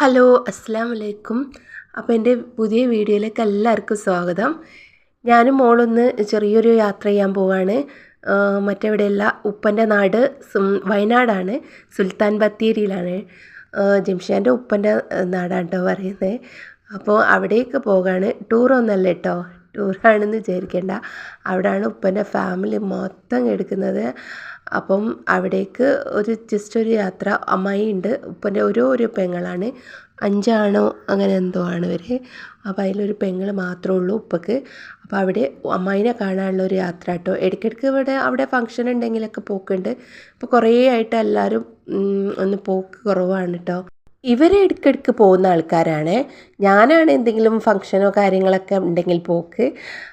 Hello അസ്സാം വലൈക്കും അപ്പോൾ എന്റെ പുതിയ വീഡിയോയിലേക്ക് എല്ലാവർക്കും സ്വാഗതം. ഞാനും മോളൊന്ന് ചെറിയൊരു യാത്ര ചെയ്യാൻ പോവാണ്. മറ്റെവിടെയല്ല ഉപ്പന്റെ നാട് വയനാടാണ്. സുൽത്താൻ ബത്തേരിയിലാണ്. ജംഷാന്റെ ഉപ്പന്റെ നാടാണ് കേട്ടോ പറയുന്നത് അപ്പോൾ അവിടേക്ക് പോകാണ്. ടൂറൊന്നല്ല കേട്ടോ ടൂറാണെന്ന് വിചാരിക്കേണ്ട. അവിടെയാണ് ഉപ്പന്റെ ഫാമിലി മൊത്തം എടുക്കുന്നത് അപ്പം അവിടേക്ക് ഒരു ജസ്റ്റ് ഒരു യാത്ര. അമ്മായി ഉണ്ട്. ഉപ്പന്റെ ഓരോ ഓരോ പെങ്ങളാണ്. അഞ്ചാണോ അങ്ങനെ എന്തോ ആണ് ഇവർ അപ്പോൾ അതിലൊരു പെങ്ങൾ മാത്രമേ ഉള്ളൂ ഉപ്പക്ക്. അപ്പോൾ അവിടെ അമ്മായിനെ കാണാനുള്ള ഒരു യാത്ര കേട്ടോ. ഇടയ്ക്കിടയ്ക്ക് ഇവിടെ അവിടെ ഫംഗ്ഷൻ ഉണ്ടെങ്കിലൊക്കെ പോക്കുണ്ട്. ഇപ്പോൾ കുറേ ആയിട്ട് എല്ലാവരും ഒന്ന് പോക്ക് കുറവാണ് കേട്ടോ. ഇവർ ഇടയ്ക്കിടയ്ക്ക് പോകുന്ന ആൾക്കാരാണ്. ഞാനാണ് എന്തെങ്കിലും ഫംഗ്ഷനോ കാര്യങ്ങളൊക്കെ ഉണ്ടെങ്കിൽ പോക്ക്.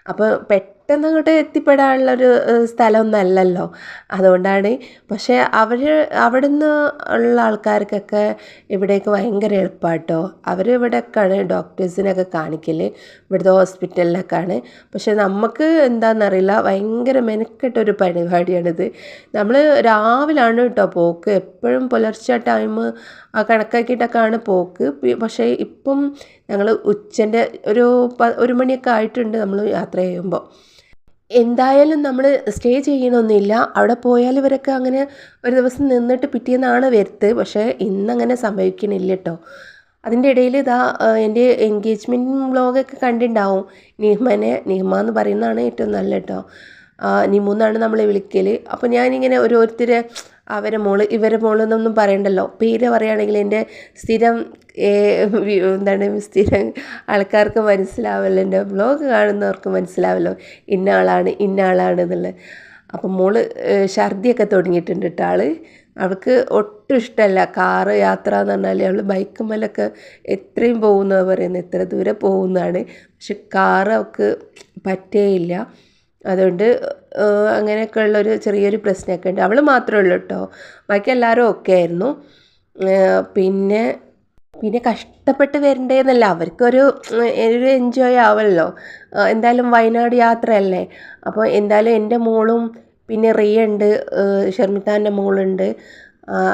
അപ്പോൾ പെട്ടെന്ന് അങ്ങോട്ട് എത്തിപ്പെടാനുള്ളൊരു ഏഹ്, സ്ഥലമൊന്നല്ലല്ലോ അതുകൊണ്ടാണ് പക്ഷേ അവർ അവിടെ നിന്ന് ഉള്ള ആൾക്കാർക്കൊക്കെ ഇവിടേക്ക് ഭയങ്കര എളുപ്പമാട്ടോ അവർ ഇവിടെയൊക്കെയാണ് ഡോക്ടേഴ്സിനൊക്കെ കാണിക്കൽ ഇവിടുത്തെ ഹോസ്പിറ്റലിലൊക്കെയാണ്. പക്ഷേ നമുക്ക് എന്താണെന്നറിയില്ല ഭയങ്കര മെനക്കെട്ടൊരു പരിപാടിയാണിത്. നമ്മൾ രാവിലാണ് കേട്ടോ പോക്ക്. എപ്പോഴും പുലർച്ചെ ടൈം ആ കണക്കാക്കിയിട്ടൊക്കെയാണ് പോക്ക്. പക്ഷേ ഇപ്പം ഞങ്ങൾ ഉച്ചന്റെ ഒരു ഒരു മണിയൊക്കെ ആയിട്ടുണ്ട് നമ്മൾ യാത്ര ചെയ്യുമ്പോൾ എന്തായാലും നമ്മൾ സ്റ്റേ ചെയ്യണമെന്നില്ല അവിടെ പോയാൽ ഇവരൊക്കെ അങ്ങനെ ഒരു ദിവസം നിന്നിട്ട് പിറ്റേന്നാണ് വരുത്ത്. പക്ഷേ ഇന്നങ്ങനെ സംഭവിക്കണില്ല കേട്ടോ അതിന്റെ ഇടയിൽ ഇതാ എന്റെ എൻഗേജ്മെന്റ് വ്ളോഗൊക്കെ കണ്ടിട്ടുണ്ടാവും നിഹ്മനെ നിഹ്മ എന്ന് പറയുന്നതാണ് ഏറ്റവും നല്ല കേട്ടോ നിമു നമ്മളെ വിളിക്കൽ അപ്പോൾ ഞാനിങ്ങനെ ഓരോരുത്തരെ അവരെ മോൾ ഇവരെ മോൾ എന്നൊന്നും പറയണ്ടല്ലോ പേര് പറയുകയാണെങ്കിൽ എന്റെ സ്ഥിരം എന്താണ് സ്ഥിരം ആൾക്കാർക്ക് മനസ്സിലാവല്ലോ. എന്റെ ബ്ലോഗ് കാണുന്നവർക്ക് മനസ്സിലാവല്ലോ. ഇന്ന ആളാണ് ഇന്ന ആളാണ് എന്നുള്ളത് അപ്പം മോൾ ഛർദിയൊക്കെ തുടങ്ങിയിട്ടുണ്ട് കേട്ടോ ആൾ. അവൾക്ക് ഒട്ടും ഇഷ്ടമല്ല കാറ് യാത്ര എന്ന് പറഞ്ഞാൽ അവൾ ബൈക്കുമ്മലൊക്കെ എത്രയും പോകുന്നതാണ് പറയുന്നത് എത്ര ദൂരെ പോകുന്നതാണ്. പക്ഷെ കാറ് അവൾക്ക് പറ്റേയില്ല. അതുകൊണ്ട് അങ്ങനെയൊക്കെ ഉള്ളൊരു ചെറിയൊരു പ്രശ്നമൊക്കെ ഉണ്ട്. അവൾ മാത്രമേ ഉള്ളൂ കേട്ടോ. ബാക്കി എല്ലാവരും ഒക്കെ ആയിരുന്നു. പിന്നെ പിന്നെ കഷ്ടപ്പെട്ട് വരണ്ടേന്നല്ല അവർക്കൊരു ഒരു എൻജോയ് ആവല്ലോ. എന്തായാലും വയനാട് യാത്രയല്ലേ? അപ്പോൾ എന്തായാലും എന്റെ മോളും പിന്നെ റിയ ഉണ്ട് ഷർമിത്താന്റെ മോളുണ്ട്.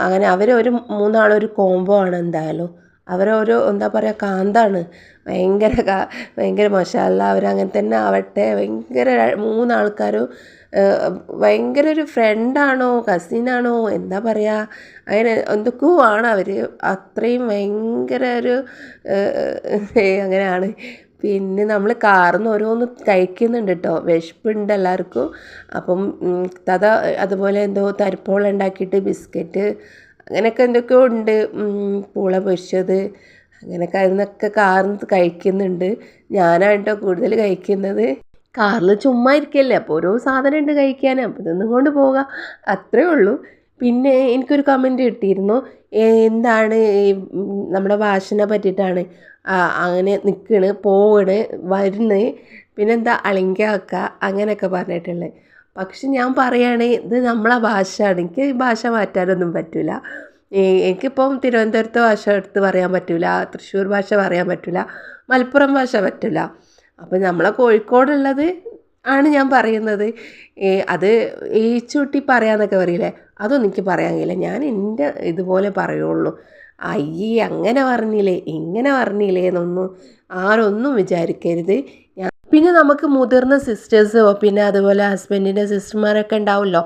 അങ്ങനെ അവർ ഒരു മൂന്നാളൊരു കോംബോ ആണ് എന്തായാലും. അവരൊരു എന്താ പറയുക കാന്താണ്. ഭയങ്കര കാ- ഭയങ്കര മഷാല്ല അവരങ്ങനെ തന്നെ ആവട്ടെ. ഭയങ്കര മൂന്നാൾക്കാരും ഭയങ്കര ഒരു ഫ്രണ്ടാണോ കസിനാണോ എന്താ പറയുക അങ്ങനെ എന്തൊക്കെയോ ആണ് അവർ അത്രയും ഭയങ്കര ഒരു അങ്ങനെയാണ്. പിന്നെ നമ്മൾ കാർന്ന് ഓരോന്ന് കഴിക്കുന്നുണ്ട് കേട്ടോ വിശപ്പുണ്ട് എല്ലാവർക്കും അപ്പം തത അതുപോലെ എന്തോ തരിപ്പോൾ ഉണ്ടാക്കിയിട്ട് ബിസ്ക്കറ്റ് അങ്ങനെയൊക്കെ എന്തൊക്കെയോ ഉണ്ട്. പൂള പൊരിച്ചത് അങ്ങനെയൊക്കെ അതിൽ നിന്നൊക്കെ കാർന്ന് കഴിക്കുന്നുണ്ട്. ഞാനാണ് കേട്ടോ കൂടുതൽ കഴിക്കുന്നത്. കാറിൽ ചുമ്മാ ഇരിക്കല്ലേ? അപ്പോൾ ഓരോ സാധനം ഉണ്ട് കഴിക്കാൻ അപ്പോൾ ഇതൊന്നും കൊണ്ട് പോകാം. അത്രേ ഉള്ളൂ. പിന്നെ എനിക്കൊരു കമന്റ് കിട്ടിയിരുന്നു. എന്താണ് നമ്മുടെ ഭാഷനെ പറ്റിയിട്ടാണ്? അങ്ങനെ നിൽക്കണ് പോവണ് വരുന്ന് പിന്നെന്താ അളിങ്കാക്ക അങ്ങനെയൊക്കെ പറഞ്ഞിട്ടുള്ളത്. പക്ഷെ ഞാൻ പറയുകയാണെങ്കിൽ ഇത് നമ്മളെ ഭാഷയാണ്. എനിക്ക് ഭാഷ മാറ്റാനൊന്നും പറ്റില്ല എനിക്കിപ്പം തിരുവനന്തപുരത്തെ ഭാഷ എടുത്ത് പറയാൻ പറ്റില്ല തൃശ്ശൂർ ഭാഷ പറയാൻ പറ്റില്ല മലപ്പുറം ഭാഷ പറ്റില്ല അപ്പം നമ്മളെ കോഴിക്കോടുള്ളത് ആണ് ഞാൻ പറയുന്നത്. അത് ഈ ചൂട്ടി പറയാന്നൊക്കെ പറയില്ലേ? അതൊന്നും എനിക്ക് പറയാൻ കഴിയില്ല. ഞാൻ എന്റെ ഇതുപോലെ പറയുള്ളൂ. അയ്യേ അങ്ങനെ പറഞ്ഞില്ലേ ഇങ്ങനെ പറഞ്ഞില്ലേ എന്നൊന്നും ആരൊന്നും വിചാരിക്കരുത്. പിന്നെ നമുക്ക് മുതിർന്ന സിസ്റ്റേഴ്സ് പിന്നെ അതുപോലെ ഹസ്ബൻഡിന്റെ സിസ്റ്റർമാരൊക്കെ ഉണ്ടാവുമല്ലോ.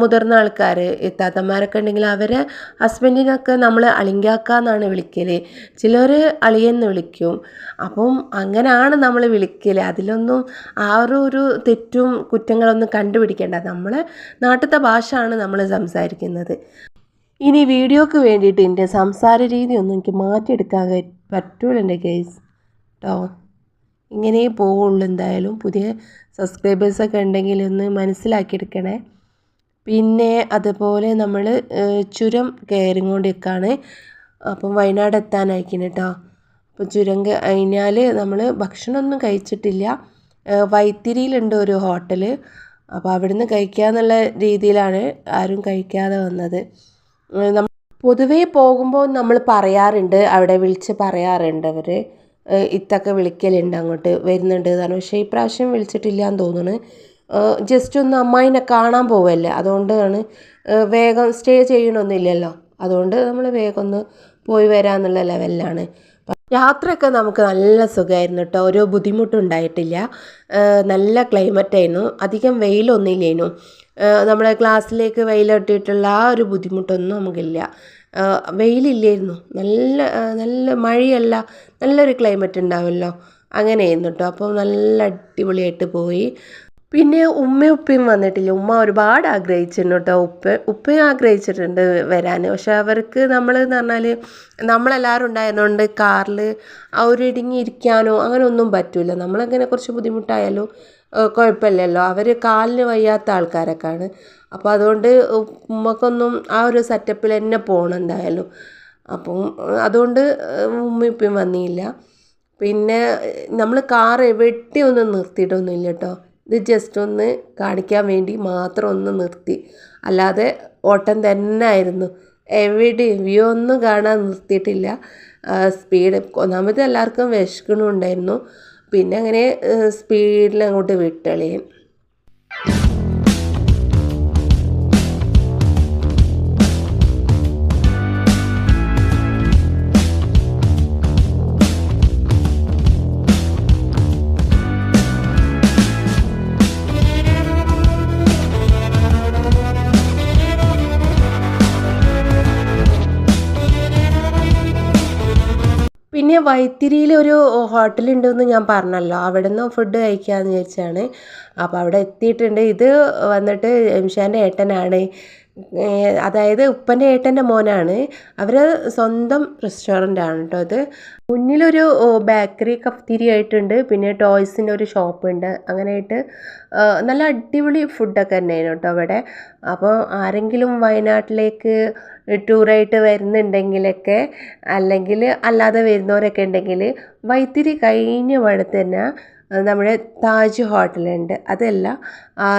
മുതിർന്ന ആൾക്കാർ താത്തമാരൊക്കെ ഉണ്ടെങ്കിൽ അവരെ ഹസ്ബൻഡിനൊക്കെ നമ്മൾ അളിങ്കാക്കാന്നാണ് വിളിക്കൽ ചിലർ അളിയെന്ന് വിളിക്കും. അപ്പം അങ്ങനെയാണ് നമ്മൾ വിളിക്കൽ അതിലൊന്നും ആ ഒരു തെറ്റും കുറ്റങ്ങളൊന്നും കണ്ടുപിടിക്കേണ്ട. നമ്മൾ നാട്ടിലത്തെ ഭാഷയാണ് നമ്മൾ സംസാരിക്കുന്നത്. ഇനി വീഡിയോക്ക് വേണ്ടിയിട്ട് എന്റെ സംസാര രീതി ഒന്നും എനിക്ക് മാറ്റിയെടുക്കാൻ പറ്റൂല എന്റെ കേസ് കേട്ടോ ഇങ്ങനെ പോവുള്ളൂ എന്തായാലും. പുതിയ സബ്സ്ക്രൈബേഴ്സൊക്കെ ഉണ്ടെങ്കിൽ ഒന്ന് മനസ്സിലാക്കിയെടുക്കണേ. പിന്നെ അതുപോലെ നമ്മൾ ചുരം കയറിക്കൊണ്ടിരിക്കുകയാണ് അപ്പം വയനാട് എത്താനായിരിക്കണം കേട്ടോ അപ്പം ചുരം കഴിഞ്ഞാൽ നമ്മൾ ഭക്ഷണമൊന്നും കഴിച്ചിട്ടില്ല. വൈത്തിരിയിലുണ്ട് ഒരു ഹോട്ടൽ അപ്പം അവിടുന്ന് കഴിക്കാന്നുള്ള രീതിയിലാണ് ആരും കഴിക്കാതെ വന്നത്. പൊതുവേ പോകുമ്പോൾ നമ്മൾ പറയാറുണ്ട് അവിടെ വിളിച്ച് പറയാറുണ്ട് അവർ ഇത്തൊക്കെ വിളിക്കലുണ്ട് അങ്ങോട്ട് വരുന്നുണ്ട് കാരണം പക്ഷേ ഇപ്രാവശ്യം വിളിച്ചിട്ടില്ല എന്ന് തോന്നുന്നു ജസ്റ്റ് ഒന്ന് അമ്മായിനെ കാണാൻ പോവല്ലേ? അതുകൊണ്ടാണ് വേഗം സ്റ്റേ ചെയ്യണമെന്നില്ലല്ലോ അതുകൊണ്ട് നമ്മൾ വേഗം ഒന്ന് പോയി വരാമെന്നുള്ള ലെവലിലാണ് യാത്രയൊക്കെ നമുക്ക് നല്ല സുഖമായിരുന്നു കേട്ടോ ഒരു ബുദ്ധിമുട്ടുണ്ടായിട്ടില്ല. നല്ല ക്ലൈമറ്റ് ആയിരുന്നു. അധികം വെയിലൊന്നുമില്ലേനു. ഏഹ് നമ്മുടെ ക്ലാസ്സിലേക്ക് വെയിലിട്ടിട്ടുള്ള ആ ഒരു ബുദ്ധിമുട്ടൊന്നും നമുക്കില്ല. വെയിലില്ലായിരുന്നു. നല്ല നല്ല മഴയല്ല നല്ലൊരു ക്ലൈമറ്റ് ഉണ്ടാവുമല്ലോ അങ്ങനെയായിരുന്നു കേട്ടോ അപ്പോൾ നല്ല അടിപൊളിയായിട്ട് പോയി. പിന്നെ ഉമ്മയും ഉപ്പയും വന്നിട്ടില്ല. ഉമ്മ ഒരുപാട് ആഗ്രഹിച്ചിരുന്നു കേട്ടോ ഉപ്പ ഉപ്പയും ആഗ്രഹിച്ചിട്ടുണ്ട് വരാൻ പക്ഷെ അവർക്ക് നമ്മൾ എന്ന് പറഞ്ഞാൽ നമ്മളെല്ലാവരും ഉണ്ടായിരുന്നുണ്ട് കാറിൽ ഇടുങ്ങി ഇരിക്കാനോ അങ്ങനെ ഒന്നും പറ്റില്ല നമ്മളങ്ങനെ കുറച്ച് ബുദ്ധിമുട്ടായാലും കുഴപ്പമില്ലല്ലോ. അവർ കാലിന് വയ്യാത്ത ആൾക്കാരൊക്കെയാണ്. അപ്പോൾ അതുകൊണ്ട് ഉമ്മക്കൊന്നും ആ ഒരു സെറ്റപ്പിൽ തന്നെ പോകണം എന്തായാലും. അപ്പം അതുകൊണ്ട് ഉമ്മയും വന്നില്ല. പിന്നെ നമ്മൾ കാർ നിർത്തിയിട്ടൊന്നും നിർത്തിയിട്ടൊന്നുമില്ല കേട്ടോ. ഇത് ജസ്റ്റ് ഒന്ന് കാണിക്കാൻ വേണ്ടി മാത്രം ഒന്ന് നിർത്തി. അല്ലാതെ ഓട്ടം തന്നെ ആയിരുന്നു. എവിടെയും വ്യൂ ഒന്നും കാണാൻ നിർത്തിയിട്ടില്ല. സ്പീഡ് ഒന്നാമത് എല്ലാവർക്കും വിശക്കണമുണ്ടായിരുന്നു പിന്നെ അങ്ങനെ സ്പീഡിൽ അങ്ങോട്ട് വിട്ടളിയൻ പിന്നെ വൈത്തിരിയിൽ ഒരു ഹോട്ടലുണ്ടെന്ന് ഞാൻ പറഞ്ഞല്ലോ. അവിടെ നിന്ന് ഫുഡ് കഴിക്കാമെന്ന് വിചാരിച്ചാണ്. അപ്പോൾ അവിടെ എത്തിയിട്ടുണ്ട്. ഇത് വന്നിട്ട് എംഷാന്റെ ഏട്ടനാണ്. അതായത് ഉപ്പന്റെ ഏട്ടന്റെ മോനാണ്. അവർ സ്വന്തം റെസ്റ്റോറന്റ് ആണ് കേട്ടോ അത് മുന്നിലൊരു ബേക്കറി കഫ്തിരി ആയിട്ടുണ്ട്. പിന്നെ ടോയ്സിന്റെ ഒരു ഷോപ്പ് ഉണ്ട് അങ്ങനെയായിട്ട് നല്ല അടിപൊളി ഫുഡൊക്കെ തന്നെയാണ് കേട്ടോ അവിടെ അപ്പോൾ ആരെങ്കിലും വയനാട്ടിലേക്ക് ടൂറായിട്ട് വരുന്നുണ്ടെങ്കിലൊക്കെ അല്ലെങ്കിൽ അല്ലാതെ വരുന്നവരൊക്കെ ഉണ്ടെങ്കിൽ വൈത്തിരി കഴിഞ്ഞ വഴി തന്നെ നമ്മുടെ താജ് ഹോട്ടലുണ്ട് അതല്ല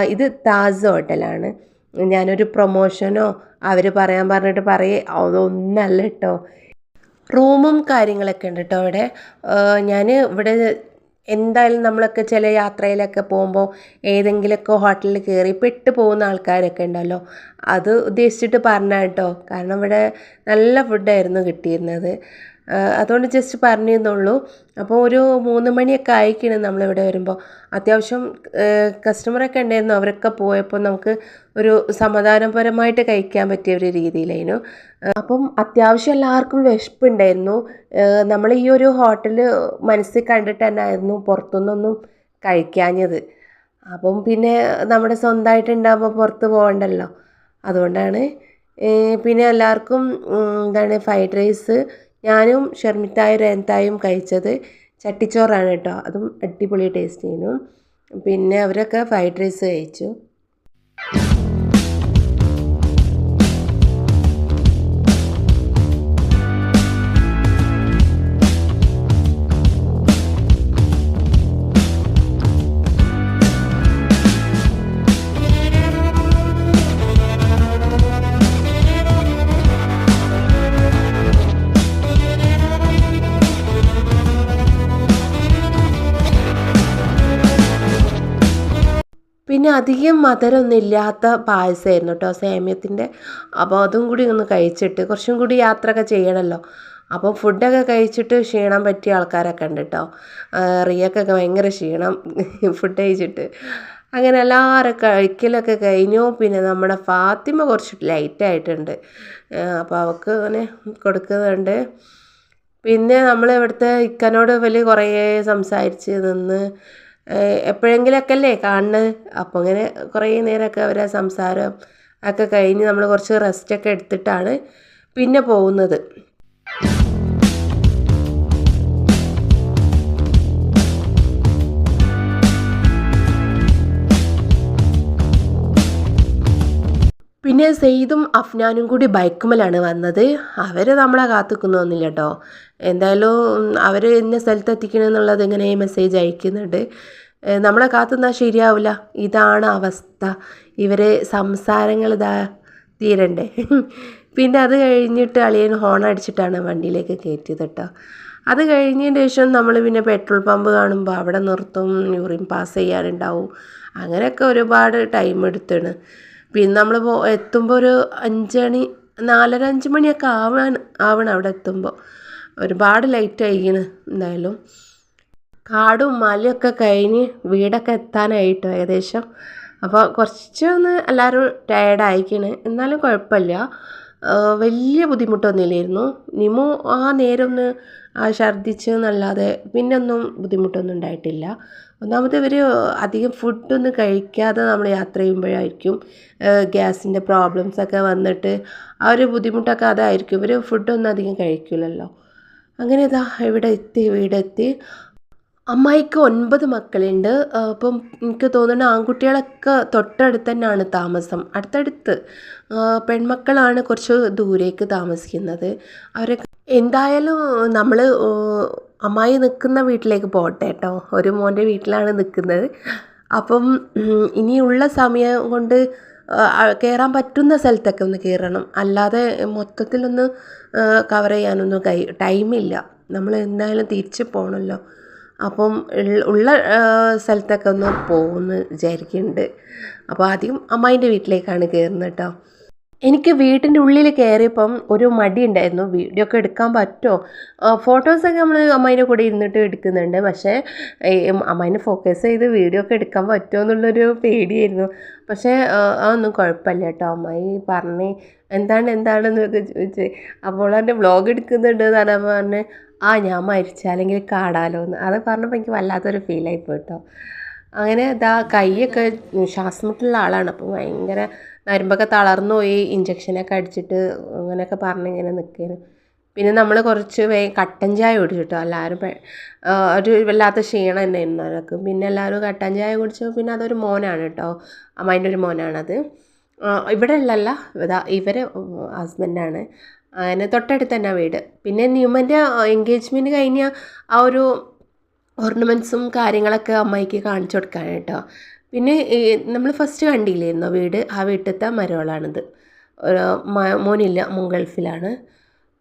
ഇത് താജ് ഹോട്ടലാണ് ഞാനൊരു പ്രൊമോഷനോ അവർ പറയാൻ പറഞ്ഞിട്ട് പറയേ അതൊന്നല്ല കേട്ടോ റൂമും കാര്യങ്ങളൊക്കെ ഉണ്ട് കേട്ടോ അവിടെ. ഞാൻ ഇവിടെ എന്തായാലും നമ്മളൊക്കെ ചില യാത്രയിലൊക്കെ പോകുമ്പോൾ ഏതെങ്കിലുമൊക്കെ ഹോട്ടലിൽ കയറി പെട്ട് പോകുന്ന ആൾക്കാരൊക്കെ ഉണ്ടല്ലോ. അത് ഉദ്ദേശിച്ചിട്ട് പറഞ്ഞ കേട്ടോ. കാരണം ഇവിടെ നല്ല ഫുഡായിരുന്നു കിട്ടിയിരുന്നത്. അതുകൊണ്ട് ജസ്റ്റ് പറഞ്ഞിരുന്നുള്ളൂ. അപ്പോൾ ഒരു മൂന്ന് മണിയൊക്കെ ആയിക്കണം നമ്മളിവിടെ വരുമ്പോൾ. അത്യാവശ്യം കസ്റ്റമറൊക്കെ ഉണ്ടായിരുന്നു. അവരൊക്കെ പോയപ്പോൾ നമുക്ക് ഒരു സമാധാനപരമായിട്ട് കഴിക്കാൻ പറ്റിയ ഒരു രീതിയിലായിരുന്നു. അപ്പം അത്യാവശ്യം എല്ലാവർക്കും വിശപ്പുണ്ടായിരുന്നു. നമ്മൾ ഈ ഒരു ഹോട്ടൽ മനസ്സിൽ കണ്ടിട്ട് തന്നെ ആയിരുന്നു പുറത്തുനിന്നൊന്നും കഴിക്കാഞ്ഞത്. അപ്പം പിന്നെ നമ്മുടെ സ്വന്തമായിട്ടുണ്ടാകുമ്പോൾ പുറത്ത് പോകണ്ടല്ലോ. അതുകൊണ്ടാണ് പിന്നെ എല്ലാവർക്കും എന്താണ് ഫ്രൈഡ് റൈസ് ഞാനും ഷെർമിത്തായും രേന്തായും കഴിച്ചത് ചട്ടിച്ചോറാണ് കേട്ടോ. അതും അടിപൊളി ടേസ്റ്റ് ചെയ്യുന്നു പിന്നെ അവരൊക്കെ ഫ്രൈഡ് റൈസ് കഴിച്ചു. അധികം മധുരമൊന്നും ഇല്ലാത്ത പായസമായിരുന്നു കേട്ടോ സേമിയത്തിന്റെ. അപ്പോൾ അതും കൂടി ഒന്ന് കഴിച്ചിട്ട് കുറച്ചും കൂടി യാത്രയൊക്കെ ചെയ്യണമല്ലോ. അപ്പോൾ ഫുഡൊക്കെ കഴിച്ചിട്ട് ക്ഷീണം പറ്റിയ ആൾക്കാരൊക്കെ ഉണ്ട് കേട്ടോ. റിയക്കൊക്കെ ഭയങ്കര ക്ഷീണം ഫുഡ് കഴിച്ചിട്ട്. അങ്ങനെ എല്ലാവരും കഴിക്കലൊക്കെ കഴിഞ്ഞു. പിന്നെ നമ്മുടെ ഫാത്തിമ കുറച്ച് ലൈറ്റ് ആയിട്ടുണ്ട് അപ്പോൾ അവൾക്ക് അങ്ങനെ കൊടുക്കുന്നുണ്ട്. പിന്നെ നമ്മൾ ഇവിടുത്തെ ഇക്കനോട് വലിയ കുറേ സംസാരിച്ച് നിന്ന് ഏഹ് എപ്പോഴെങ്കിലൊക്കെ അല്ലേ കാണുന്നത് അപ്പോൾ അങ്ങനെ കുറേ നേരമൊക്കെ അവരെ സംസാരം ഒക്കെ കഴിഞ്ഞ് നമ്മൾ കുറച്ച് റെസ്റ്റൊക്കെ എടുത്തിട്ടാണ് പിന്നെ പോകുന്നത്. പിന്നെ സെയ്ദും അഫ്നാനും കൂടി ബൈക്കുമലാണ് വന്നത്. അവർ നമ്മളെ കാത്തുക്കുന്നൊന്നുമില്ല കേട്ടോ എന്തായാലും അവർ എന്നെ സ്ഥലത്ത് എത്തിക്കണം എന്നുള്ളത് ഇങ്ങനെ മെസ്സേജ് അയക്കുന്നുണ്ട്. നമ്മളെ കാത്തുനിന്നാൽ ശരിയാവില്ല ഇതാണ് അവസ്ഥ. ഇവരെ സംസാരങ്ങൾ ഇതാ തീരണ്ടേ. പിന്നെ അത് കഴിഞ്ഞിട്ട് അളിയൻ ഹോൺ അടിച്ചിട്ടാണ് വണ്ടിയിലേക്ക് കയറ്റിയത് കേട്ടോ അത് കഴിഞ്ഞതിന് ശേഷം നമ്മൾ പിന്നെ പെട്രോൾ പമ്പ് കാണുമ്പോൾ അവിടെ നിർത്തും യൂറിൻ പാസ് ചെയ്യാനുണ്ടാവും. അങ്ങനെയൊക്കെ ഒരുപാട് ടൈം എടുത്താണ്. പിന്നെ നമ്മൾ എത്തുമ്പോൾ ഒരു അഞ്ച് മണി നാലര അഞ്ച് മണിയൊക്കെ ആവാൻ ആവണം അവിടെ എത്തുമ്പോൾ ഒരുപാട് ലൈറ്റ് ആയിക്കണ് എന്തായാലും. കാടും മലയൊക്കെ കഴിഞ്ഞ് വീടൊക്കെ എത്താനായിട്ട് ഏകദേശം. അപ്പോൾ കുറച്ചൊന്ന് എല്ലാവരും ടയേർഡായിക്കണ് എന്നാലും കുഴപ്പമില്ല വലിയ ബുദ്ധിമുട്ടൊന്നുമില്ലായിരുന്നു. നിമു ആ നേരം ഒന്ന് ഛർദ്ദിച്ച് എന്നല്ലാതെ പിന്നൊന്നും ബുദ്ധിമുട്ടൊന്നും ഉണ്ടായിട്ടില്ല. ഒന്നാമത് ഇവർ അധികം ഫുഡൊന്നും കഴിക്കാതെ നമ്മൾ യാത്ര ചെയ്യുമ്പോഴായിരിക്കും ഗ്യാസിന്റെ പ്രോബ്ലംസൊക്കെ വന്നിട്ട് ആ ഒരു ബുദ്ധിമുട്ടൊക്കെ അതായിരിക്കും. ഇവർ ഫുഡൊന്നും അധികം കഴിക്കില്ലല്ലോ അങ്ങനെ ഇതാ ഇവിടെ എത്തി വീടെത്തി അമ്മായിക്ക് ഒൻപത് മക്കളുണ്ട്. അപ്പം എനിക്ക് തോന്നുന്നു ആൺകുട്ടികളൊക്കെ തൊട്ടടുത്ത് തന്നെയാണ് താമസം. അടുത്തടുത്ത് പെൺമക്കളാണ് കുറച്ച് ദൂരേക്ക് താമസിക്കുന്നത്. അവരെ എന്തായാലും നമ്മൾ അമ്മായി നിൽക്കുന്ന വീട്ടിലേക്ക് പോട്ടെ കേട്ടോ ഒരു മോന്റെ വീട്ടിലാണ് നിൽക്കുന്നത്. അപ്പം ഇനിയുള്ള സമയം കൊണ്ട് കയറാൻ പറ്റുന്ന സ്ഥലത്തൊക്കെ ഒന്ന് കയറണം. അല്ലാതെ മൊത്തത്തിലൊന്ന് കവർ ചെയ്യാനൊന്നും കൈ ടൈമില്ല. നമ്മൾ എന്തായാലും തിരിച്ച് പോകണമല്ലോ അപ്പം ഉള്ള സ്ഥലത്തൊക്കെ ഒന്ന് പോകുമെന്ന് വിചാരിക്കുന്നുണ്ട് അപ്പോൾ ആദ്യം അമ്മായിന്റെ വീട്ടിലേക്കാണ് കയറുന്നത് കേട്ടോ എനിക്ക് വീട്ടിന്റെ ഉള്ളിൽ കയറിയപ്പം ഒരു മടി ഉണ്ടായിരുന്നു. വീഡിയോ ഒക്കെ എടുക്കാൻ പറ്റുമോ? ഫോട്ടോസൊക്കെ നമ്മൾ അമ്മേന്റെ കൂടെ ഇരുന്നിട്ട് എടുക്കുന്നുണ്ട്. പക്ഷേ അമ്മേനെ ഫോക്കസ് ചെയ്ത് വീഡിയോ ഒക്കെ എടുക്കാൻ പറ്റുമോ എന്നുള്ളൊരു പേടിയായിരുന്നു. പക്ഷേ അതൊന്നും കുഴപ്പമില്ല കേട്ടോ. അമ്മായി പറഞ്ഞ് എന്താണ് എന്താണെന്നൊക്കെ ചോദിച്ച്. അപ്പോൾ എന്റെ വ്ളോഗ് എടുക്കുന്നുണ്ട് എന്ന് പറഞ്ഞപ്പോൾ പറഞ്ഞ് ആ ഞാൻ മരിച്ചാലെങ്കിൽ കാടാലോ എന്ന്. അത് പറഞ്ഞപ്പോൾ എനിക്ക് വല്ലാത്തൊരു ഫീലായി പോയിട്ടോ അങ്ങനെ ഇതാ കൈയൊക്കെ ശ്വാസമുട്ടുള്ള ആളാണ്. അപ്പോൾ ഭയങ്കര നരമ്പൊക്കെ തളർന്നു പോയി ഇഞ്ചക്ഷനൊക്കെ അടിച്ചിട്ട് അങ്ങനെയൊക്കെ പറഞ്ഞ് ഇങ്ങനെ നിൽക്കുകയാണ് പിന്നെ നമ്മൾ കുറച്ച് വേ കട്ടൻ ചായ കുടിച്ചിട്ടോ എല്ലാവരും ഒരു വല്ലാത്ത ക്ഷീണം തന്നെ ആയിരുന്നു അതൊക്കെ. പിന്നെ എല്ലാവരും കട്ടൻ ചായ കുടിച്ചു പിന്നെ അതൊരു മോനാണ് കേട്ടോ അമ്മേന്റെ ഒരു മോനാണത്. ഇവിടെ ഉള്ളല്ല ഇതാ ഇവരെ ഹസ്ബൻഡാണ്. അങ്ങനെ തൊട്ടടുത്ത് തന്നെ വീട്. പിന്നെ ന്യൂമന്റെ എൻഗേജ്മെന്റ് കഴിഞ്ഞ ആ ഒരു ഓർണമെന്റ്സും കാര്യങ്ങളൊക്കെ അമ്മായിക്ക് കാണിച്ചു കൊടുക്കാൻ കേട്ടോ പിന്നെ നമ്മൾ ഫസ്റ്റ് കണ്ടില്ലായിരുന്നോ വീട്? ആ വീട്ടിലത്തെ മരവളാണിത് മോനില്ല മോൻ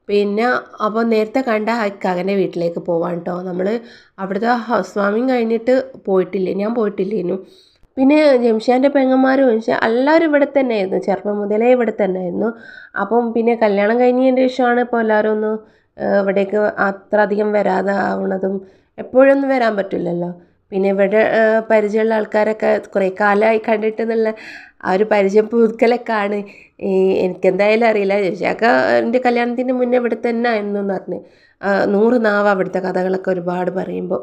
പിന്നെ അപ്പോൾ നേരത്തെ കണ്ട ഇക്കാകന്റെ വീട്ടിലേക്ക് പോവാൻ കേട്ടോ നമ്മൾ അവിടുത്തെ ഹൗസ് വാമിങ് കഴിഞ്ഞിട്ട് പോയിട്ടില്ല? ഞാൻ പോയിട്ടില്ലേനു. പിന്നെ ജംഷാന്റെ പെങ്ങന്മാരും എല്ലാവരും ഇവിടെ തന്നെയായിരുന്നു. ചെറുപ്പം മുതലേ ഇവിടെ തന്നെയായിരുന്നു. അപ്പം പിന്നെ കല്യാണം കഴിഞ്ഞതിന്റെ ശേഷമാണ് ഇപ്പോൾ എല്ലാവരും ഒന്ന് ഇവിടേക്ക് അത്ര അധികം വരാതെ ആവണതും എപ്പോഴൊന്നും വരാൻ പറ്റില്ലല്ലോ. പിന്നെ ഇവിടെ പരിചയമുള്ള ആൾക്കാരൊക്കെ കുറേ കാലമായി കണ്ടിട്ട് എന്നുള്ള ആ ഒരു പരിചയം പുതുക്കലൊക്കെയാണ്. എനിക്കെന്തായാലും അറിയില്ല. ചേച്ചിയൊക്കെ എന്റെ കല്യാണത്തിന് മുന്നേ ഇവിടെ തന്നെ ആയിരുന്നു എന്ന് പറഞ്ഞ്. നൂറ് നാവ് അവിടുത്തെ കഥകളൊക്കെ ഒരുപാട് പറയുമ്പോൾ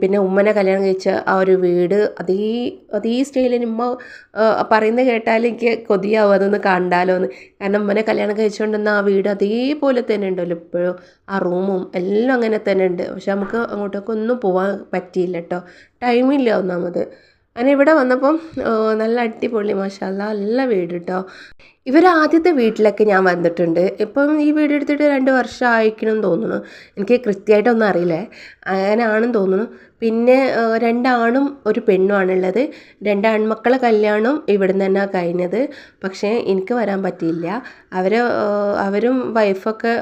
പിന്നെ ഉമ്മനെ കല്യാണം കഴിച്ച ആ ഒരു വീട് അതേ അതേ സ്റ്റൈലിന് ഉമ്മ പറയുന്നത് കേട്ടാൽ എനിക്ക് കൊതിയാവും അതൊന്ന് കണ്ടാലോ എന്ന്. കാരണം ഉമ്മനെ കല്യാണം കഴിച്ചുകൊണ്ടിരുന്ന ആ വീട് അതേപോലെ തന്നെ ഉണ്ടല്ലോ ഇപ്പോഴും. ആ റൂമും എല്ലാം അങ്ങനെ തന്നെ ഉണ്ട്. പക്ഷെ നമുക്ക് അങ്ങോട്ടേക്ക് ഒന്നും പോകാൻ പറ്റിയില്ല കേട്ടോ. ടൈമില്ല ഒന്നാമത്. അങ്ങനെ ഇവിടെ വന്നപ്പം നല്ല അടിപൊളി മാഷാല്ല നല്ല വീട് കേട്ടോ. ഇവർ ആദ്യത്തെ വീട്ടിലൊക്കെ ഞാൻ വന്നിട്ടുണ്ട്. ഇപ്പം ഈ വീട് എടുത്തിട്ട് രണ്ട് വർഷം ആയിരിക്കണം തോന്നുന്നു. എനിക്ക് കൃത്യമായിട്ടൊന്നും അറിയില്ലേ. അങ്ങനെയാണെന്ന് തോന്നുന്നു. പിന്നെ രണ്ടാണും ഒരു പെണ്ണുമാണുള്ളത് രണ്ട് ആൺമക്കളെ കല്യാണം നിന്ന് തന്നെ കഴിഞ്ഞത്. പക്ഷേ എനിക്ക് വരാൻ പറ്റിയില്ല. അവർ അവരും വൈഫൊക്കെ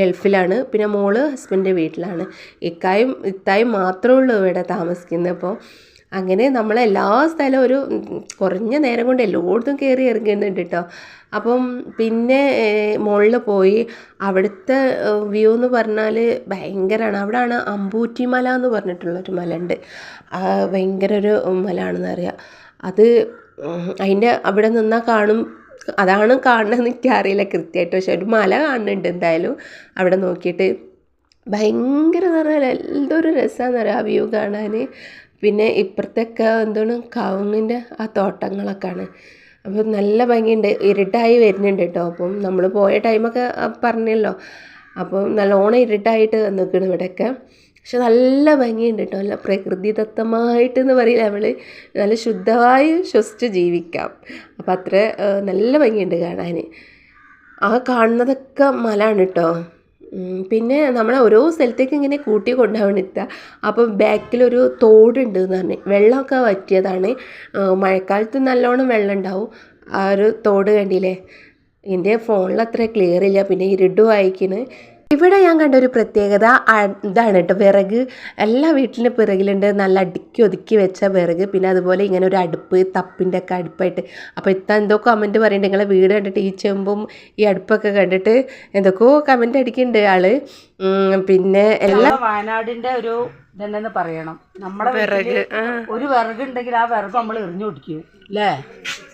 ഗൾഫിലാണ്. പിന്നെ മോൾ ഹസ്ബൻഡിന്റെ വീട്ടിലാണ്. ഇക്കായും ഇത്തായും മാത്രമേ ഉള്ളൂ ഇവിടെ താമസിക്കുന്നത്. അപ്പോൾ അങ്ങനെ നമ്മൾ എല്ലാ സ്ഥലവും ഒരു കുറഞ്ഞ നേരം കൊണ്ട് എല്ലായിടത്തും കയറി ഇറങ്ങുന്നുണ്ട് കേട്ടോ അപ്പം പിന്നെ മുകളിൽ പോയി അവിടുത്തെ വ്യൂ എന്ന് പറഞ്ഞാൽ ഭയങ്കരമാണ് അവിടെയാണ് അമ്പൂറ്റി മല എന്ന് പറഞ്ഞിട്ടുള്ളൊരു മല ഉണ്ട് ഭയങ്കര ഒരു മല ആണെന്ന് അറിയാം. അത് അതിന്റെ അവിടെ നിന്നാൽ കാണും. അതാണ് കാണണമെന്ന് എനിക്കറിയില്ല കൃത്യമായിട്ട് പക്ഷെ ഒരു മല കാണുന്നുണ്ട് എന്തായാലും. അവിടെ നോക്കിയിട്ട് ഭയങ്കര എന്ന് പറഞ്ഞാൽ എന്തൊരു രസമാണെന്ന് അറിയാം ആ വ്യൂ കാണാൻ. പിന്നെ ഇപ്പുറത്തൊക്കെ എന്താണ് കവുങ്ങിന്റെ ആ തോട്ടങ്ങളൊക്കെയാണ്. അപ്പോൾ നല്ല ഭംഗിയുണ്ട്. ഇരുട്ടായി വരുന്നുണ്ട് കേട്ടോ. അപ്പം നമ്മൾ പോയ ടൈമൊക്കെ പറഞ്ഞല്ലോ. അപ്പം നല്ലോണം ഇരുട്ടായിട്ട് നിൽക്കണം ഇവിടെയൊക്കെ. പക്ഷെ നല്ല ഭംഗിയുണ്ട് കേട്ടോ. നല്ല പ്രകൃതിദത്തമായിട്ട് എന്ന് പറയില്ല നമ്മൾ. നല്ല ശുദ്ധമായി ശ്വസിച്ച് ജീവിക്കാം. അപ്പം അത്ര നല്ല ഭംഗിയുണ്ട് കാണാൻ. ആ കാണുന്നതൊക്കെ മലാണ് കേട്ടോ. പിന്നെ നമ്മളെ ഓരോ സ്ഥലത്തേക്ക് ഇങ്ങനെ കൂട്ടി കൊണ്ടുപോകണില്ല അപ്പം ബാക്കിലൊരു തോടുണ്ട് എന്ന് പറഞ്ഞ്. വെള്ളമൊക്കെ വറ്റിയതാണ്. മഴക്കാലത്ത് നല്ലോണം വെള്ളം ഉണ്ടാവും. ആ ഒരു തോട് കണ്ടില്ലേ? എന്റെ ഫോണിൽ അത്ര ക്ലിയർ ഇല്ല. പിന്നെ ഇരുട്ടും വായിക്കണ്. ഇവിടെ ഞാൻ കണ്ട ഒരു പ്രത്യേകത ഇതാണ് കേട്ടോ വിറക്. എല്ലാ വീട്ടിലും പിറകിലുണ്ട് നല്ല അടുക്കി ഒതുക്കി വെച്ച വിറക്. പിന്നെ അതുപോലെ ഇങ്ങനെ ഒരു അടുപ്പ് തപ്പിന്റെ ഒക്കെ അടുപ്പായിട്ട്. അപ്പോൾ ഇത്ത എന്തോ കമന്റ് പറയുന്നുണ്ട് നിങ്ങളെ വീട് കണ്ടിട്ട് ഈ ചെമ്പും ഈ അടുപ്പൊക്കെ കണ്ടിട്ട് എന്തൊക്കെയോ കമന്റ് അടിക്കുന്നുണ്ട് ആൾ. പിന്നെ എല്ലാ വയനാടിന്റെ വയനാടിന്റെ ഒരു ഇതെന്നു പറയണം. നമ്മുടെ വിറക് ഒരു വിറക് ഉണ്ടെങ്കിൽ ആ വിറക് നമ്മൾ എറിഞ്ഞു പിടിക്കും അല്ലേ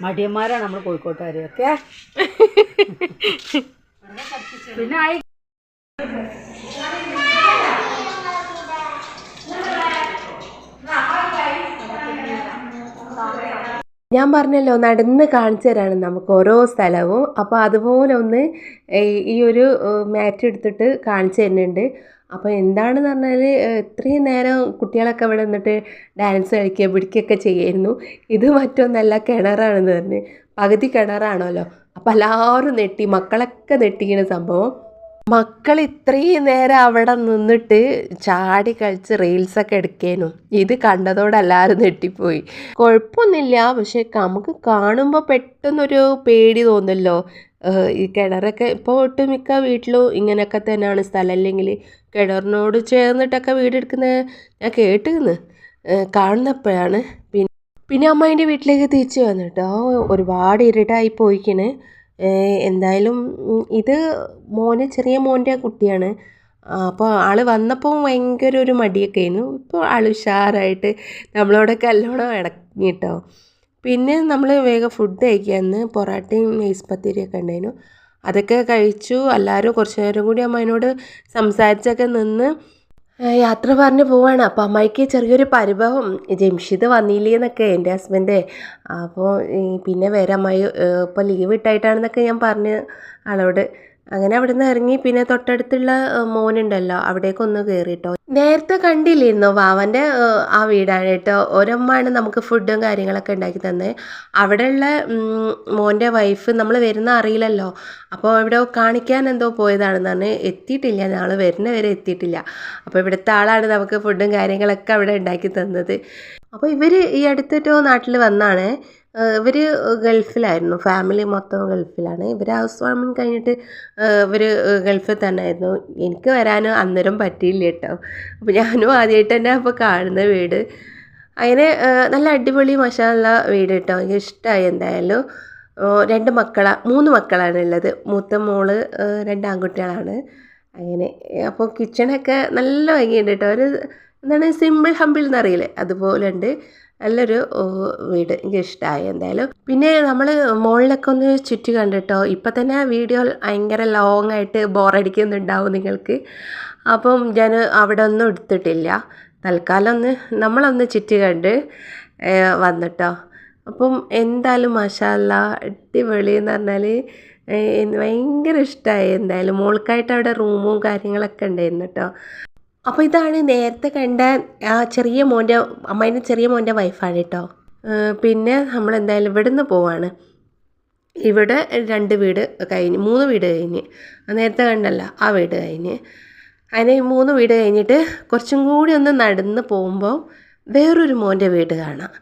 മടിയന്മാരാണ് നമ്മൾ കോഴിക്കോട്ടുകാരെയൊക്കെ പിന്നെ ഞാൻ പറഞ്ഞല്ലോ നടന്ന് കാണിച്ചു തരാണ് നമുക്ക് ഓരോ സ്ഥലവും. അപ്പോൾ അതുപോലെ ഒന്ന് ഈ- ഒരു മാറ്റ് എടുത്തിട്ട് കാണിച്ചു തരുന്നുണ്ട്. അപ്പോൾ എന്താണെന്ന് പറഞ്ഞാൽ ഇത്രയും നേരം കുട്ടികളൊക്കെ ഇവിടെ നിന്നിട്ട് ഡാൻസ് കളിക്കുക പിടിക്കുകയൊക്കെ ചെയ്യായിരുന്നു ഇത് മറ്റൊന്നല്ല കിണറാണെന്ന് പറഞ്ഞ്. പകുതി കിണറാണല്ലോ. അപ്പോൾ എല്ലാവരും നെട്ടി മക്കളൊക്കെ നെട്ടിക്കുന്ന സംഭവം. മക്കൾ ഇത്രയും നേരം അവിടെ നിന്നിട്ട് ചാടി കളിച്ച് റീൽസൊക്കെ എടുക്കേനു. ഇത് കണ്ടതോടെ എല്ലാവരും നെട്ടിപ്പോയി കുഴപ്പമൊന്നുമില്ല പക്ഷെ നമുക്ക് കാണുമ്പോൾ പെട്ടെന്നൊരു പേടി തോന്നല്ലോ. ഈ കിണറൊക്കെ ഇപ്പോൾ ഒട്ടുമിക്ക വീട്ടിലും ഇങ്ങനെയൊക്കെ തന്നെയാണ് സ്ഥലം. അല്ലെങ്കിൽ കിണറിനോട് ചേർന്നിട്ടൊക്കെ വീടെടുക്കുന്നത് ഞാൻ കേട്ടിരുന്നു. കാണുന്നപ്പോഴാണ്. പിന്നെ പിന്നെ അമ്മേന്റെ വീട്ടിലേക്ക് തിരിച്ചു വന്നിട്ടോ ഒരുപാട് ഇരുട്ടായി പോയിക്കണ്. എന്തായാലും ഇത് മോന് ചെറിയ മോന്റെ കുട്ടിയാണ്. അപ്പോൾ ആൾ വന്നപ്പോൾ ഭയങ്കര ഒരു മടിയൊക്കെ ആയിരുന്നു. ഇപ്പോൾ ആൾ ഉഷാറായിട്ട് നമ്മളോടൊക്കെ നല്ലോണം ഇടങ്ങിട്ടോ പിന്നെ നമ്മൾ വേഗം ഫുഡ് കഴിക്കാന്ന് പൊറാട്ടയും നെയ്സ് പത്തിരിയൊക്കെ ഉണ്ടായിരുന്നു. അതൊക്കെ കഴിച്ചു. എല്ലാവരും കുറച്ച് നേരം കൂടി അമ്മേനോട് സംസാരിച്ചൊക്കെ നിന്ന് യാത്ര പറഞ്ഞു പോവാണ്. അപ്പോൾ അമ്മായിക്ക് ചെറിയൊരു പരിഭവം. ജംഷിദ് വന്നില്ലേ എന്നൊക്കെ എന്റെ ഹസ്ബൻഡ്. അപ്പോൾ പിന്നെ വേറെ അമ്മായി ഇപ്പോൾ ലീവ് ഇട്ടായിട്ടാണെന്നൊക്കെ ഞാൻ പറഞ്ഞ് ആളോട്. അങ്ങനെ അവിടെ നിന്ന് ഇറങ്ങി പിന്നെ തൊട്ടടുത്തുള്ള മോനുണ്ടല്ലോ അവിടേക്കൊന്ന് കയറി കേട്ടോ നേരത്തെ കണ്ടില്ലായിരുന്നു വാവന്റെ ആ വീടാണ് കേട്ടോ ഒരമ്മാണ് നമുക്ക് ഫുഡും കാര്യങ്ങളൊക്കെ ഉണ്ടാക്കി തന്നെ. അവിടെയുള്ള മോന്റെ വൈഫ് നമ്മൾ വരുന്ന അറിയില്ലല്ലോ. അപ്പോൾ ഇവിടെ കാണിക്കാൻ എന്തോ പോയതാണെന്ന് പറഞ്ഞ് എത്തിയിട്ടില്ല ഞങ്ങൾ വരുന്ന വരെ എത്തിയിട്ടില്ല. അപ്പോൾ ഇവിടുത്തെ ആളാണ് നമുക്ക് ഫുഡും കാര്യങ്ങളൊക്കെ അവിടെ ഉണ്ടാക്കി തന്നത്. അപ്പോൾ ഇവർ ഈ അടുത്തിട്ടോ നാട്ടിൽ വന്നാണ്. ഇവർ ഗൾഫിലായിരുന്നു. ഫാമിലി മൊത്തം ഗൾഫിലാണ്. ഇവർ ഹൗസ് വാമിങ് കഴിഞ്ഞിട്ട് ഇവർ ഗൾഫിൽ തന്നെ ആയിരുന്നു എനിക്ക് വരാൻ അന്നേരം പറ്റിയില്ല കേട്ടോ. അപ്പോൾ ഞാനും ആദ്യമായിട്ട് തന്നെ അപ്പോൾ കാണുന്ന വീട്. അങ്ങനെ നല്ല അടിപൊളി മഷാല വീട് കേട്ടോ. എനിക്ക് ഇഷ്ടമായി എന്തായാലും. രണ്ട് മക്കളാണ് മൂന്ന് മക്കളാണ് ഉള്ളത്. മൂത്ത മോൾ രണ്ട് ആൺകുട്ടികളാണ്. അങ്ങനെ അപ്പോൾ കിച്ചണൊക്കെ നല്ല ഭംഗിയുണ്ട് കേട്ടോ. ഒരു എന്താണ് സിമ്പിൾ ഹമ്പിൾ എന്നറിയില്ലേ അതുപോലെ ഉണ്ട് നല്ലൊരു വീട് എനിക്ക് ഇഷ്ടമായി എന്തായാലും. പിന്നെ നമ്മൾ മുകളിലൊക്കെ ഒന്ന് ചുറ്റി കണ്ടിട്ടോ ഇപ്പം തന്നെ വീഡിയോ ഭയങ്കര ലോങ് ആയിട്ട് ബോറടിക്കുന്നുണ്ടാവും നിങ്ങൾക്ക്. അപ്പം ഞാൻ അവിടെ ഒന്നും എടുത്തിട്ടില്ല. തൽക്കാലം ഒന്ന് നമ്മളൊന്ന് ചുറ്റി കണ്ട് വന്നിട്ടോ. അപ്പം എന്തായാലും മഷാല അടിപൊളി എന്ന് പറഞ്ഞാൽ ഭയങ്കര ഇഷ്ടമായി എന്തായാലും. മോൾക്കായിട്ട് അവിടെ റൂമും കാര്യങ്ങളൊക്കെ ഉണ്ടായിരുന്നു കേട്ടോ അപ്പോൾ ഇതാണ് നേരത്തെ കണ്ട ആ ചെറിയ മോന്റെ അമ്മേന്റെ ചെറിയ മോന്റെ വൈഫാണ് കേട്ടോ പിന്നെ നമ്മൾ എന്തായാലും ഇവിടുന്ന് പോവാണ്. ഇവിടെ രണ്ട് വീട് കഴിഞ്ഞ് മൂന്ന് വീട് കഴിഞ്ഞ്. നേരത്തെ കണ്ടല്ല ആ വീട് കഴിഞ്ഞ്. അതിന് മൂന്ന് വീട് കഴിഞ്ഞിട്ട് കുറച്ചും കൂടി ഒന്ന് നടന്ന് പോകുമ്പോൾ വേറൊരു മോന്റെ വീട് കാണാം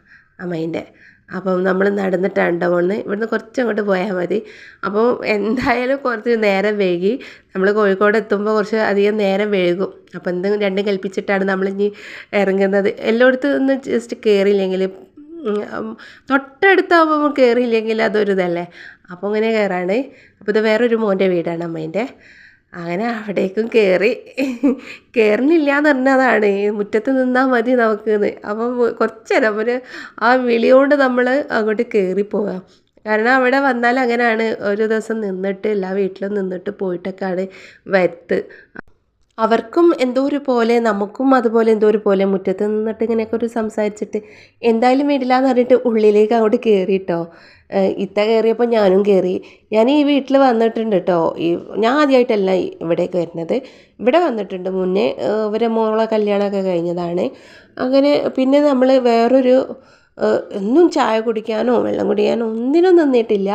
അമ്മേന്റെ അപ്പം നമ്മൾ നടന്നിട്ടാണ് പോകുന്നത് ഇവിടുന്ന് കുറച്ചങ്ങോട്ട് പോയാൽ മതി. അപ്പോൾ എന്തായാലും കുറച്ച് നേരം വൈകി നമ്മൾ കോഴിക്കോട് എത്തുമ്പോൾ കുറച്ച് അധികം നേരം വൈകും. അപ്പോൾ എന്തും രണ്ടും കൽപ്പിച്ചിട്ടാണ് നമ്മൾ ഇനി ഇറങ്ങുന്നത്. എല്ലായിടത്തും ഒന്ന് ജസ്റ്റ് കയറിയില്ലെങ്കിൽ തൊട്ടടുത്താകുമ്പോൾ കയറിയില്ലെങ്കിൽ അതൊരു ഇതല്ലേ? അപ്പോൾ അങ്ങനെ കയറാണ് അപ്പോൾ ഇത് വേറൊരു മോന്റെ വീടാണ് അമ്മേന്റെ. അങ്ങനെ അവിടേക്കും കയറി കയറുന്നില്ല എന്ന് പറഞ്ഞതാണ് മുറ്റത്ത് നിന്നാൽ മതി നമുക്കെന്ന്. അപ്പം കുറച്ച് നേരം ആ വിളിയോണ്ട് നമ്മൾ അങ്ങോട്ട് കയറി പോകാം കാരണം അവിടെ വന്നാൽ അങ്ങനെയാണ് ഒരു ദിവസം നിന്നിട്ട് എല്ലാ വീട്ടിലും നിന്നിട്ട് പോയിട്ടൊക്കെയാണ് വരുത്ത്. അവർക്കും എന്തോ ഒരു പോലെ നമുക്കും അതുപോലെ എന്തോ ഒരു പോലെ മുറ്റത്ത് നിന്നിട്ട് ഇങ്ങനെയൊക്കെ ഒരു സംസാരിച്ചിട്ട് എന്തായാലും വീടില്ല എന്ന് പറഞ്ഞിട്ട് ഉള്ളിലേക്ക് അങ്ങോട്ട് കയറിട്ടോ ഇത്ത കയറിയപ്പോൾ ഞാനും കയറി ഞാൻ ഈ വീട്ടിൽ വന്നിട്ടുണ്ട് കേട്ടോ ഈ ഞാൻ ആദ്യമായിട്ടല്ല ഇവിടേക്ക് വരുന്നത്. ഇവിടെ വന്നിട്ടുണ്ട് മുന്നേ. ഇവരെ മോളെ കല്യാണമൊക്കെ കഴിഞ്ഞതാണ്. അങ്ങനെ പിന്നെ നമ്മൾ വേറൊരു ഒന്നും ചായ കുടിക്കാനോ വെള്ളം കുടിക്കാനോ ഒന്നിനും നിന്നിട്ടില്ല.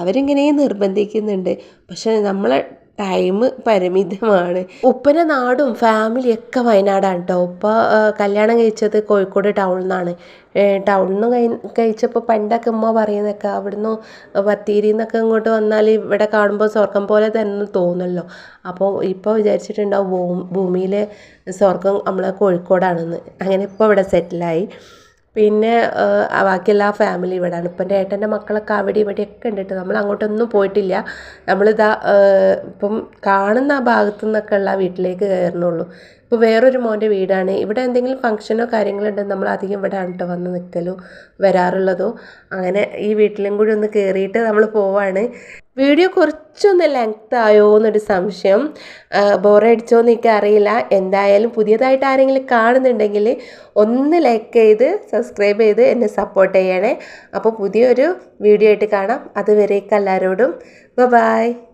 അവരിങ്ങനെ നിർബന്ധിക്കുന്നുണ്ട്. പക്ഷേ നമ്മളെ ടൈം പരിമിതമാണ്. ഉപ്പന നാടും ഫാമിലിയൊക്കെ വയനാടാണ് കേട്ടോ ഉപ്പ കല്യാണം കഴിച്ചത് കോഴിക്കോട് ടൗണിൽ നിന്നാണ് ടൗണിൽ നിന്ന് കഴി കഴിച്ചപ്പോൾ പണ്ടൊക്കെ ഉമ്മ പറയുന്നൊക്കെ അവിടുന്ന് ബത്തേരിയിൽ നിന്നൊക്കെ ഇങ്ങോട്ട് വന്നാൽ ഇവിടെ കാണുമ്പോൾ സ്വർഗം പോലെ തന്നെ തോന്നുമല്ലോ അപ്പോൾ ഇപ്പോൾ വിചാരിച്ചിട്ടുണ്ടാവും ഭൂമിയിലെ സ്വർഗം നമ്മളെ കോഴിക്കോടാണെന്ന്. അങ്ങനെ ഇപ്പോൾ ഇവിടെ സെറ്റിലായി പിന്നെ ബാക്കി എല്ലാ ഫാമിലി ഇവിടെയാണ് ഇപ്പം ഏട്ടന്റെ മക്കളൊക്കെ അവിടെ ഇവിടെയൊക്കെ ഉണ്ട് കേട്ടോ നമ്മൾ അങ്ങോട്ടൊന്നും പോയിട്ടില്ല. നമ്മളിതാ ഇപ്പം കാണുന്ന ആ ഭാഗത്തു നിന്നൊക്കെ ഉള്ള വീട്ടിലേക്ക് കയറണുള്ളൂ ഇപ്പോൾ വേറൊരു മോന്റെ വീടാണ്. ഇവിടെ എന്തെങ്കിലും ഫംഗ്ഷനോ കാര്യങ്ങളോ ഉണ്ടെങ്കിൽ നമ്മൾ അധികം ഇവിടെ കേട്ടോ വന്ന് നിൽക്കലോ വരാറുള്ളതോ അങ്ങനെ ഈ വീട്ടിലും കൂടി ഒന്ന് കയറിയിട്ട് നമ്മൾ പോവാണ്. വീഡിയോ കുറച്ചൊന്ന് ലെങ്ത് ആയോ എന്നൊരു സംശയം. ബോറടിച്ചോ എന്ന് അറിയില്ല. എന്തായാലും പുതിയതായിട്ട് ആരെങ്കിലും കാണുന്നുണ്ടെങ്കിൽ ഒന്ന് ലൈക്ക് ചെയ്ത് സബ്സ്ക്രൈബ് ചെയ്ത് എന്നെ സപ്പോർട്ട് ചെയ്യണേ. അപ്പോൾ പുതിയൊരു വീഡിയോ ആയിട്ട് കാണാം. അതുവരേക്കും എല്ലാവരോടും. ബൈ